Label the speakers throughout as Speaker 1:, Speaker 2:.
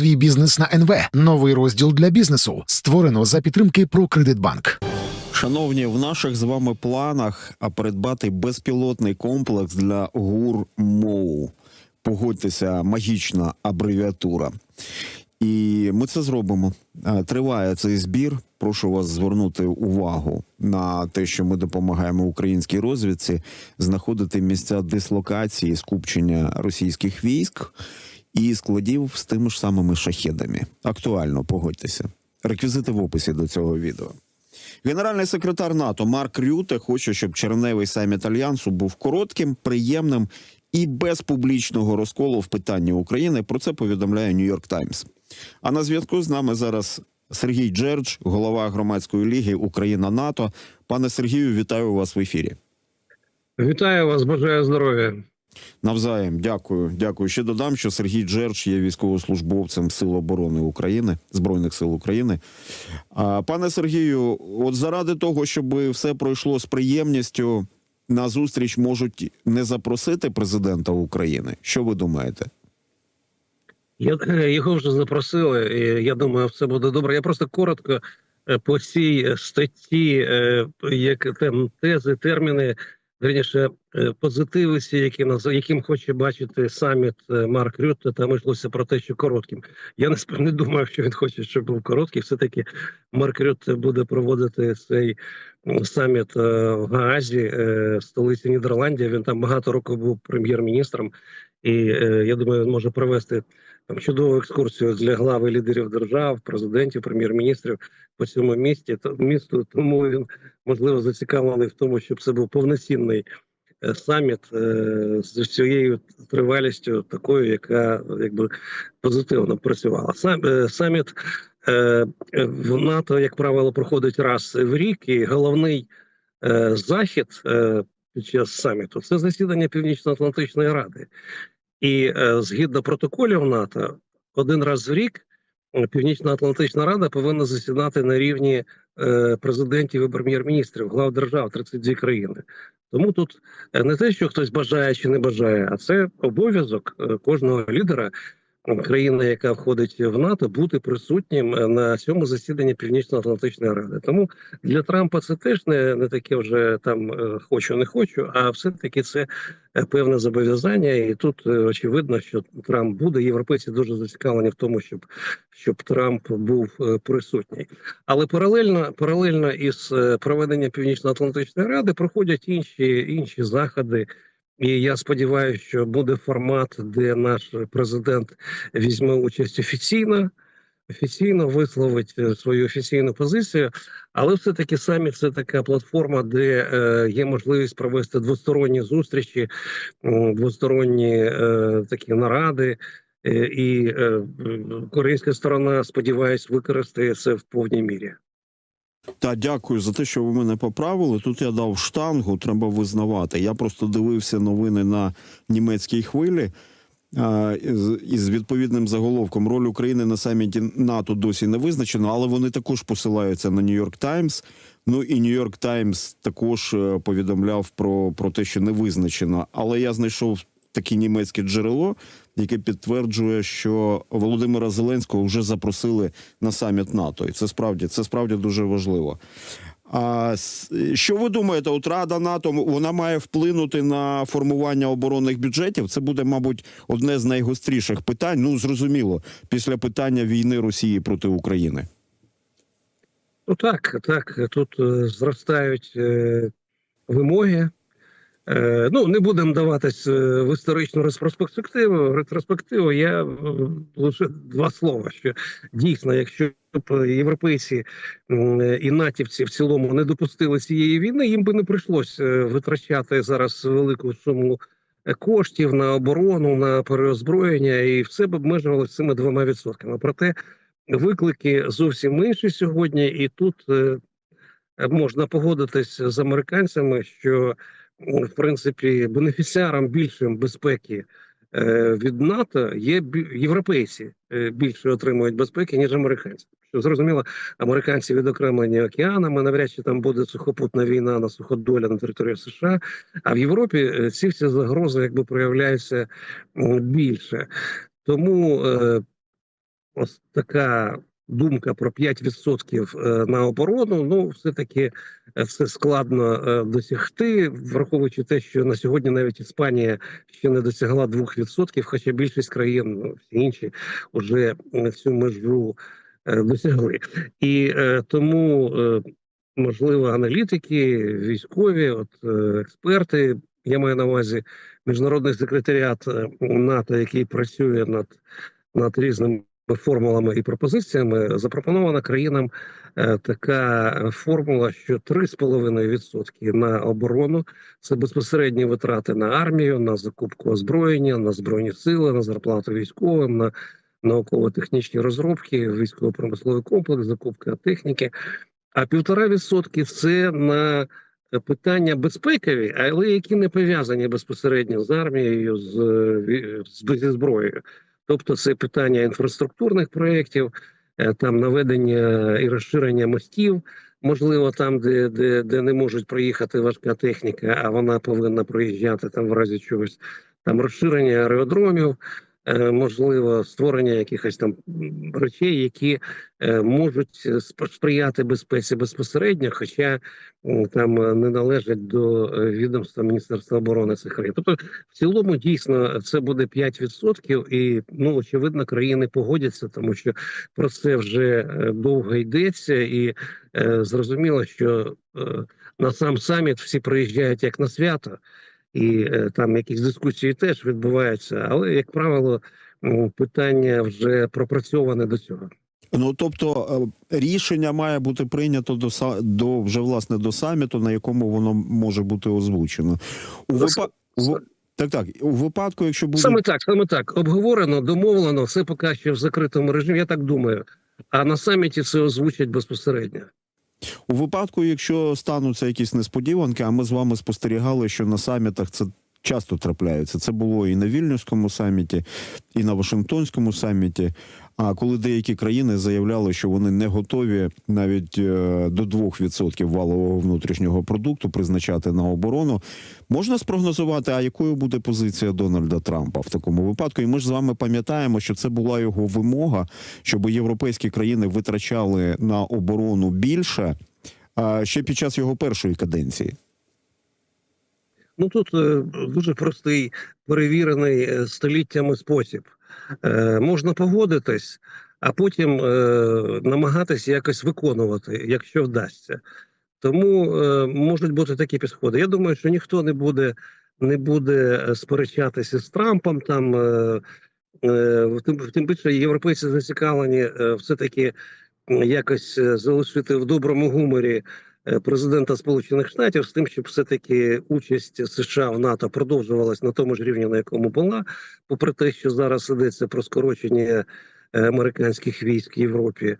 Speaker 1: свій бізнес на НВ. Новий розділ для бізнесу створено за підтримки «Прокредитбанк».
Speaker 2: Шановні, в наших з вами планах придбати безпілотний комплекс для ГУР МОУ. Погодьтеся, магічна абревіатура. І ми це зробимо. Е, Триває цей збір. Прошу вас звернути увагу на те, що ми допомагаємо українській розвідці знаходити місця дислокації, скупчення російських військ і складів з тими ж самими шахедами. Актуально, погодьтеся. Реквізити в описі до цього відео. Генеральний секретар НАТО Марк Рюте хоче, щоб червневий саміт альянсу був коротким, приємним і без публічного розколу в питанні України. Про це повідомляє Нью-Йорк Таймс. А на зв'язку з нами зараз Сергій Джердж, голова громадської ліги Україна НАТО. Пане Сергію, вітаю вас в ефірі.
Speaker 3: Вітаю вас, бажаю здоров'я.
Speaker 2: Навзаєм, дякую. Дякую. Ще додам, що Сергій Джердж є військовослужбовцем Сил оборони України, Збройних сил України. А, пане Сергію, от заради того, щоб все пройшло з приємністю, на зустріч можуть не запросити президента України. Що ви думаєте?
Speaker 3: Я, е, його вже запросили, і я думаю, все буде добре. Я просто коротко е, по цій статті, е, як там тези, терміни, верніше, е, позитиви, всі, які наз- яким хоче бачити саміт е, Марк Рютте, там йшлося про те, що коротким. Я не думаю, що він хоче, щоб був короткий. Все таки Марк Рютте буде проводити цей саміт е, в Гаазі, в столиці Нідерландів. Він там багато років був прем'єр-міністром. І я думаю, він може провести чудову екскурсію для глави лідерів держав, президентів, прем'єр-міністрів по цьому місті місту. Тому він можливо зацікавлений в тому, щоб це був повноцінний е, саміт е, з всією тривалістю, такою, яка якби позитивно працювала. Сам е, саміт в НАТО, як правило, проходить раз в рік, і головний захід. Під час саміту це засідання Північно-Атлантичної ради, і е, згідно протоколів НАТО, один раз в рік Північна Північно-Атлантична Рада повинна засідати на рівні е, президентів і прем'єр-міністрів, глав держав 32 країни. Тому тут е, не те, що хтось бажає чи не бажає, а це обов'язок е, кожного лідера е, країни, яка входить в НАТО, бути присутнім е, на цьому засіданні Північно-Атлантичної ради. Тому для Трампа це теж не, не таке вже там е, хочу, не хочу, а все таки це е, певне зобов'язання, і тут очевидно, що Трамп буде. Європейці дуже зацікавлені в тому, щоб щоб Трамп був присутній. Але паралельно паралельно із проведенням Північно-Атлантичної ради проходять інші інші заходи. І я сподіваюся, що буде формат, де наш президент візьме участь офіційно, офіційно висловить е, свою офіційну позицію. Але все таки самі це така платформа, де е, є можливість провести двосторонні зустрічі, двосторонні е, такі наради. Е, І е, корейська сторона, сподіваюсь, використає це в повній мірі.
Speaker 2: Та дякую за те, що ви мене поправили. Тут я дав штангу, треба визнавати. Я просто дивився новини на німецькій хвилі. із- відповідним заголовком роль України на саміті НАТО досі не визначена, але вони також посилаються на Нью-Йорк Таймс. Ну і Нью-Йорк Таймс також е, повідомляв про, про те, що не визначено. Але я знайшов таке німецьке джерело, яке підтверджує, що Володимира Зеленського вже запросили на саміт НАТО, і це справді це справді дуже важливо. А що ви думаєте? От Рада НАТО вона має вплинути на формування оборонних бюджетів? Це буде, мабуть, одне з найгостріших питань. Ну зрозуміло, після питання війни Росії проти України.
Speaker 3: Ну так, так. Тут е, зростають е, вимоги. Е, ну, не будемо даватись е, в історичну ретроспективу. Ретроспективу я е, лише два слова. Що дійсно, якщо б європейці і натівці в цілому не допустили цієї війни, їм би не прийшлось е, витрачати зараз велику суму коштів на оборону, на переозброєння, і все б обмежувалося цими двома відсотками. Проте виклики зовсім інші сьогодні, і тут можна погодитись з американцями, що в принципі бенефіціаром більшим безпеки е, від НАТО є європейці е, більше отримують безпеки ніж американці. Що зрозуміло, американці відокремлені океанами, навряд чи там буде сухопутна війна на суходоля на території США. А в Європі е, ці всі загрози якби проявляються більше. Тому е, ось така думка про 5% е, на оборону. Ну, все-таки е, все складно е, досягти, враховуючи те, що на сьогодні навіть Іспанія ще не досягла 2%, хоча більшість країн, ну, всі інші, вже цю межу досягли. І тому, можливо, аналітики, військові, от експерти, я маю на увазі міжнародний секретаріат НАТО, який працює над, над різними формулами і пропозиціями, запропонована країнам е, така формула, що 3,5% на оборону це безпосередні витрати на армію, на закупку озброєння, на збройні сили, на зарплату військовим, на науково-технічні розробки, військово-промисловий комплекс, закупка техніки. А півтора відсотки це на питання безпекові, але які не пов'язані безпосередньо з армією, з, е, з зброєю. Тобто, це питання інфраструктурних проєктів, е, там наведення і розширення мостів, можливо, там, де, де, де не можуть проїхати важка техніка, а вона повинна проїжджати там в разі чогось, там розширення аеродромів. Е, Можливо, створення якихось там речей, які е, можуть сприяти безпеці безпосередньо, хоча там е, не належать до відомства Міністерства оборони цих країн. Тобто, в цілому дійсно це буде 5%, і ну очевидно, країни погодяться, тому що про це вже довго йдеться, і зрозуміло, що на сам саміт всі приїжджають як на свято, і е, там якісь дискусії теж відбуваються. Але як правило, питання вже пропрацьоване до цього.
Speaker 2: Ну тобто е, рішення має бути прийнято до до вже власне до саміту, на якому воно може бути озвучено. У випа... у Так, так. У випадку, якщо буде
Speaker 3: Саме так, саме так. Обговорено, домовлено, все поки що в закритому режимі. Я так думаю. А на саміті це озвучать безпосередньо.
Speaker 2: У випадку, якщо стануться якісь несподіванки, а ми з вами спостерігали, що на самітах це часто трапляється. Це було і на Вільнюському саміті, і на Вашингтонському саміті. А коли деякі країни заявляли, що вони не готові навіть е, до 2% валового внутрішнього продукту призначати на оборону, можна спрогнозувати, а якою буде позиція Дональда Трампа в такому випадку? І ми ж з вами пам'ятаємо, що це була його вимога, щоб європейські країни витрачали на оборону більше ще під час його першої каденції.
Speaker 3: Ну тут е, дуже простий перевірений е, століттями спосіб. Е, можна погодитись, а потім е, намагатися якось виконувати, якщо вдасться. Тому е, можуть бути такі підходи. Я думаю, що ніхто не буде, не буде сперечатися з Трампом. Там тим, тим більше європейці зацікавлені е, все-таки якось залишити в доброму гуморі президента Сполучених Штатів з тим, щоб все-таки участь США в НАТО продовжувалась на тому ж рівні, на якому була, попри те, що зараз йдеться про скорочення е, американських військ в Європі.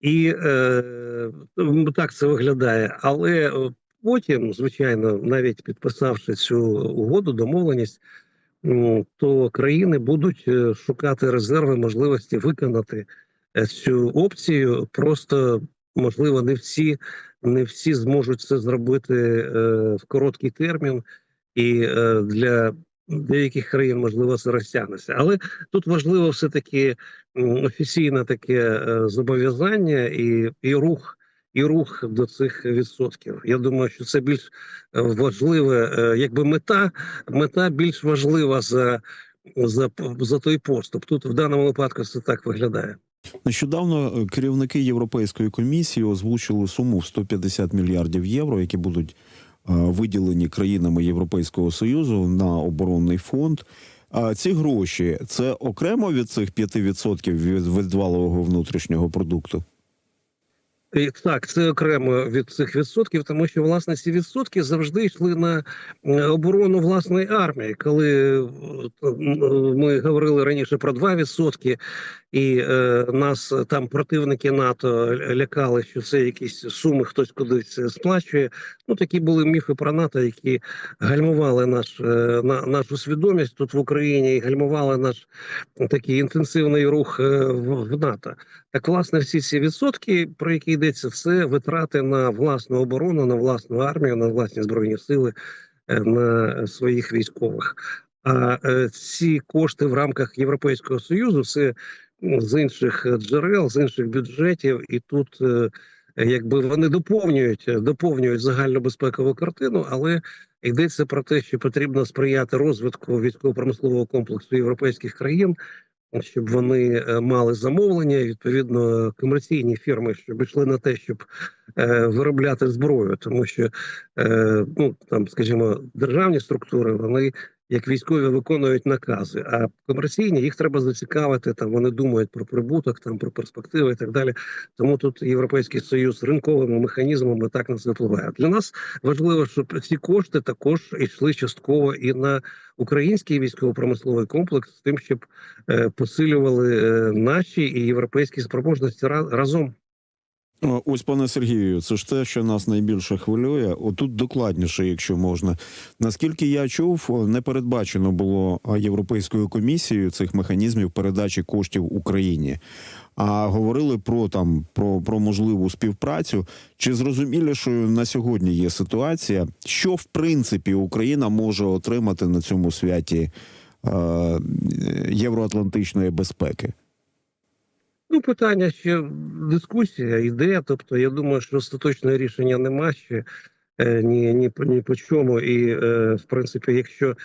Speaker 3: І е, так це виглядає. Але е, потім, звичайно, навіть підписавши цю угоду, домовленість, то країни будуть е, шукати резерви, можливості виконати е, цю опцію. Просто можливо, не всі, не всі зможуть це зробити е, в короткий термін, і е, для деяких країн можливо це розтягнеться. Але тут важливо все таки офіційне таке е, зобов'язання і, і рух. І рух до цих відсотків. Я думаю, що це більш важливе, е, якби мета, мета більш важлива за, за, за той поступ. Тут в даному випадку це так виглядає.
Speaker 2: Нещодавно е, керівники Європейської комісії озвучили суму в 150 мільярдів євро, які будуть е, виділені країнами Європейського союзу на оборонний фонд. А ці гроші це окремо від цих 5% від, від валового внутрішнього продукту.
Speaker 3: Так, це окремо від цих відсотків, тому що власне ці відсотки завжди йшли на е, оборону власної армії. Коли е, ми говорили раніше про 2%, і е, нас там противники НАТО лякали, що це якісь суми, хтось кудись сплачує. Ну такі були міфи про НАТО, які гальмували наш е, на нашу свідомість тут в Україні і гальмували наш такий інтенсивний рух е, в, в НАТО. Так, власне, всі ці відсотки, про які йдеться, це витрати на власну оборону, на власну армію, на власні збройні сили, е, на своїх військових. А е, ці кошти в рамках Європейського союзу це з інших джерел, з інших бюджетів, і тут е, якби вони доповнюють доповнюють загальну безпекову картину, але йдеться про те, що потрібно сприяти розвитку військово-промислового комплексу європейських країн, щоб вони е, мали замовлення, відповідно, комерційні фірми, щоб йшли на те, щоб е, виробляти зброю, тому що ну там, скажімо, державні структури вони як військові виконують накази, а комерційні їх треба зацікавити. Там вони думають про прибуток, там про перспективи і так далі. Тому тут європейський союз ринковими механізмами так на це впливає. Для нас важливо, щоб ці кошти також йшли частково і на український військово-промисловий комплекс з тим, щоб е, посилювали е, наші і європейські спроможності разом.
Speaker 2: О, Ось, пане Сергію, це ж те, що нас найбільше хвилює. Отут докладніше, якщо можна. Наскільки я чув, не передбачено було Європейською комісією цих механізмів передачі коштів Україні. А говорили про там про, про можливу співпрацю. Чи зрозуміло, що на сьогодні є ситуація, що в принципі Україна може отримати на цьому святі е, євроатлантичної безпеки?
Speaker 3: Ну, питання ще дискусія йде. Тобто, я думаю, що остаточного рішення нема ще е, ні, ні, ні по чому. І е, в принципі, якщо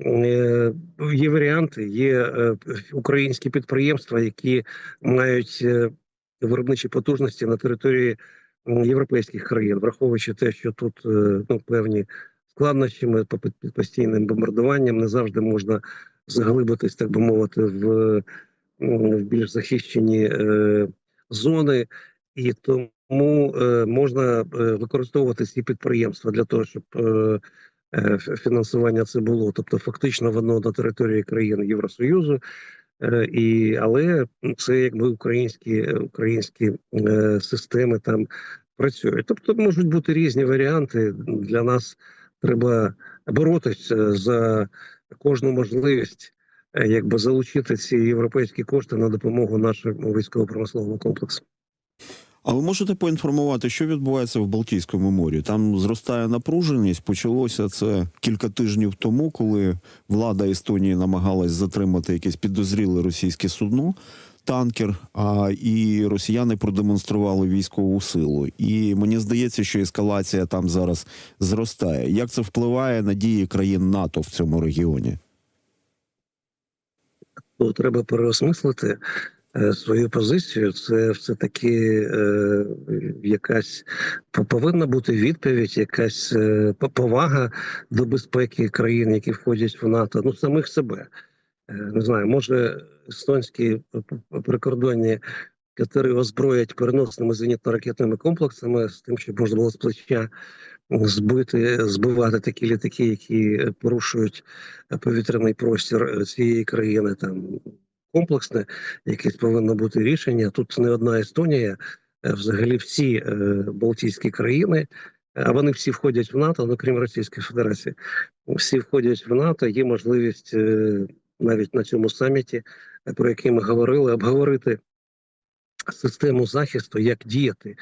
Speaker 3: е, є варіанти, є українські підприємства, які мають виробничі потужності на території європейських країн, враховуючи те, що тут ну, певні складнощі ми під постійним бомбардуванням не завжди можна заглибитись, так би мовити, в в більш захищені е, зони, і тому е, можна е, використовувати ці підприємства для того, щоб фінансування це було. Тобто, фактично воно на території країн Євросоюзу. І, але це якби українські українські е, системи там працюють. Тобто можуть бути різні варіанти. Для нас треба боротися за кожну можливість якби залучити ці європейські кошти на допомогу нашому військово-промисловому комплексу.
Speaker 2: А ви можете поінформувати, що відбувається в Балтійському морі? Там зростає напруженість. Почалося це кілька тижнів тому, коли влада Естонії намагалась затримати якесь підозріле російське судно, танкер. А і росіяни продемонстрували військову силу. І мені здається, що ескалація там зараз зростає. Як це впливає на дії країн НАТО в цьому регіоні?
Speaker 3: То треба переосмислити е, свою позицію. Це все таки е, якась повинна бути відповідь, якась е, повага до безпеки країн, які входять в НАТО, ну самих себе. Е, Не знаю, може естонські прикордонні катери озброять переносними зенітно-ракетними комплексами з тим, щоб можна було з плеча збити, збивати такі літаки, які порушують повітряний простір цієї країни. Там комплексне, якесь повинно бути рішення. Тут не одна Естонія, е, взагалі всі е, Балтійські країни, е, а вони всі входять в НАТО, ну крім Російської Федерації. Всі входять в НАТО. Є можливість навіть на цьому саміті, про який ми говорили, обговорити систему захисту, як діяти,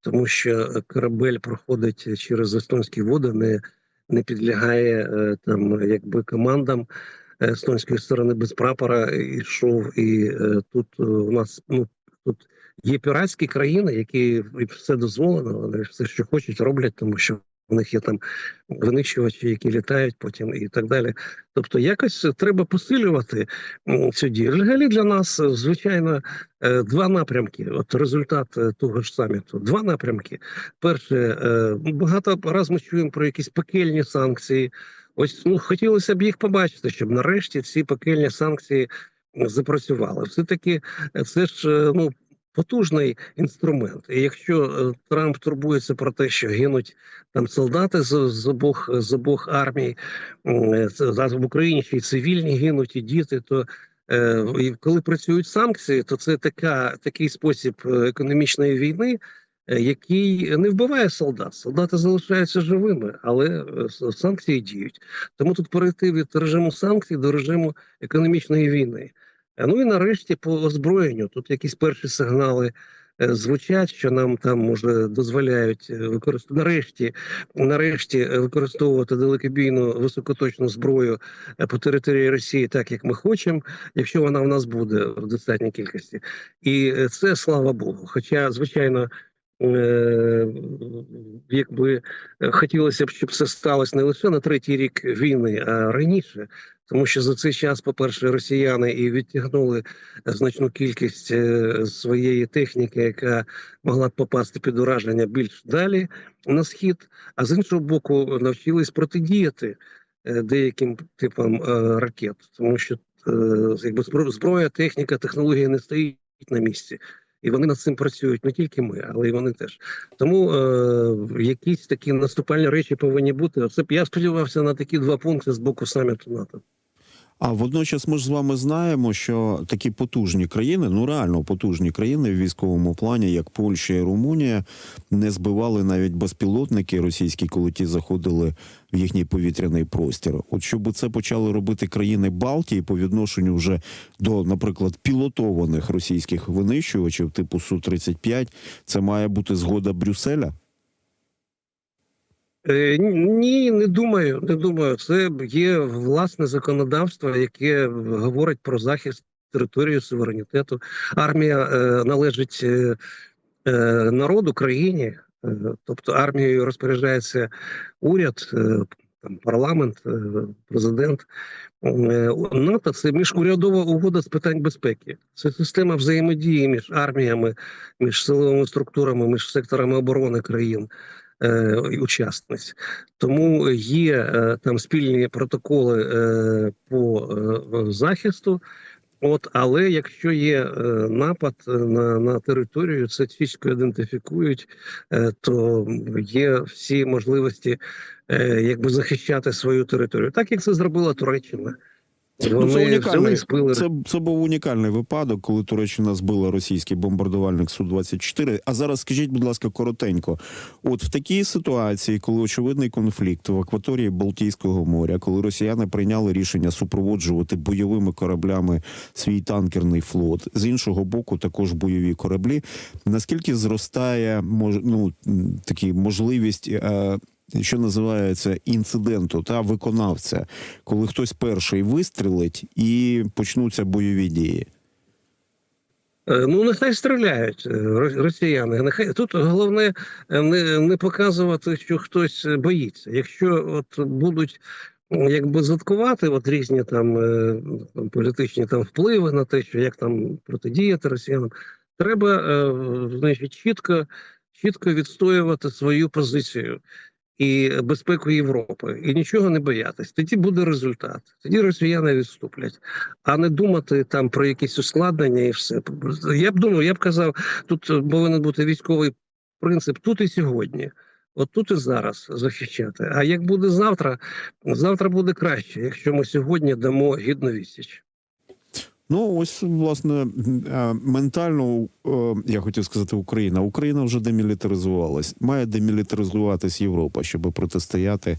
Speaker 3: тому що корабель проходить через естонські води, не, не підлягає е, там якби командам естонської сторони без прапора йшов. І е, тут е, у нас ну тут є піратські країни, які все дозволено, вони все, що хочуть, роблять, тому що. У них є там винищувачі, які літають потім і так далі. Тобто, якось треба посилювати цю дію. Взагалі для нас, е, звичайно, е, два напрямки. От результат е, того ж саміту. Два напрямки. Перше, е, багато раз ми чуємо про якісь пекельні санкції. Ось ну хотілося б їх побачити, щоб нарешті ці пекельні санкції запрацювали. Все таки це ж ну. Потужний інструмент, і якщо е, Трамп турбується про те, що гинуть там солдати з, з обох з обох армій, м, е, зараз в Україні ще й цивільні гинуть, і діти, то е, і коли працюють санкції, то це така такий спосіб економічної війни, який не вбиває солдат. Солдати залишаються живими, але санкції діють. Тому тут перейти від режиму санкцій до режиму економічної війни. Е, Ну і нарешті по озброєнню тут якісь перші сигнали е, звучать, що нам там може дозволяють використовувати нарешті, нарешті е, використовувати далекобійну високоточну зброю е, по території Росії, так як ми хочемо, якщо вона в нас буде в достатній кількості, і е, це слава Богу. Хоча, звичайно. Е, Якби е, хотілося б, щоб це сталося не лише на третій рік війни, а раніше, тому що за цей час, по-перше, росіяни і відтягнули значну кількість е, своєї техніки, яка могла б попасти під ураження більш далі на схід, а з іншого боку, навчились протидіяти деяким типам ракет, тому що якби зброя, техніка, технологія не стоїть на місці. І вони над цим працюють не тільки ми, але й вони теж. Тому е, якісь такі наступальні речі повинні бути. Це б я сподівався на такі два пункти з боку саміту НАТО.
Speaker 2: А водночас ми ж з вами знаємо, що такі потужні країни, ну реально потужні країни в військовому плані, як Польща і Румунія, не збивали навіть безпілотники російські, коли ті заходили в їхній повітряний простір. От щоб це почали робити країни Балтії по відношенню вже до, наприклад, пілотованих російських винищувачів типу су 35 це має бути згода Брюсселя.
Speaker 3: Е, Ні, не думаю. Не думаю. Це є власне законодавство, яке говорить про захист території суверенітету. Армія е, належить е, народу країні, тобто армією розпоряджається уряд, там парламент, президент. НАТО це міжурядова угода з питань безпеки. Це система взаємодії між арміями, між силовими структурами, між секторами оборони країн е, учасниць. Тому є е, там спільні протоколи е, по е, захисту. От, але якщо є е, напад на, на територію, це чітко ідентифікують, е, то є всі можливості е, якби захищати свою територію, так як це зробила Туреччина.
Speaker 2: Ну, це унікальний
Speaker 3: спили
Speaker 2: це, це був унікальний випадок, коли Туреччина збила російський бомбардувальник су 24 А зараз скажіть, будь ласка, коротенько, от в такій ситуації, коли очевидний конфлікт в акваторії Балтійського моря, коли росіяни прийняли рішення супроводжувати бойовими кораблями свій танкерний флот, з іншого боку, також бойові кораблі. Наскільки зростає мож, ну, такі можливість? Е, що називається інциденту та виконавця, коли хтось перший вистрілить і почнуться бойові дії.
Speaker 3: Е, Ну, нехай стріляють е, росіяни. Нехай тут головне е, не, не показувати, що хтось боїться. Якщо от будуть якби заткувати от різні там, політичні там впливи на те, що як там протидіяти росіянам, треба значить, чітко, чітко відстоювати свою позицію. І безпеку Європи, і нічого не боятись. Тоді буде результат. Тоді росіяни відступлять а не думати там про якісь ускладнення і все. Я б думав, я б казав, тут повинен бути військовий принцип тут і сьогодні. От тут і зараз захищати. А як буде завтра, завтра буде краще, якщо ми сьогодні дамо гідну відсіч.
Speaker 2: Ну, ось власне е, ментально, е, я хотів сказати, Україна. Україна вже демілітаризувалась. Має демілітаризуватись Європа, щоб протистояти е,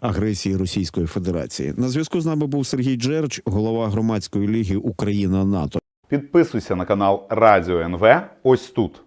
Speaker 2: агресії Російської Федерації. На зв'язку з нами був Сергій Джерч, голова громадської ліги Україна НАТО.
Speaker 4: Підписуйся на канал Радіо НВ ось тут.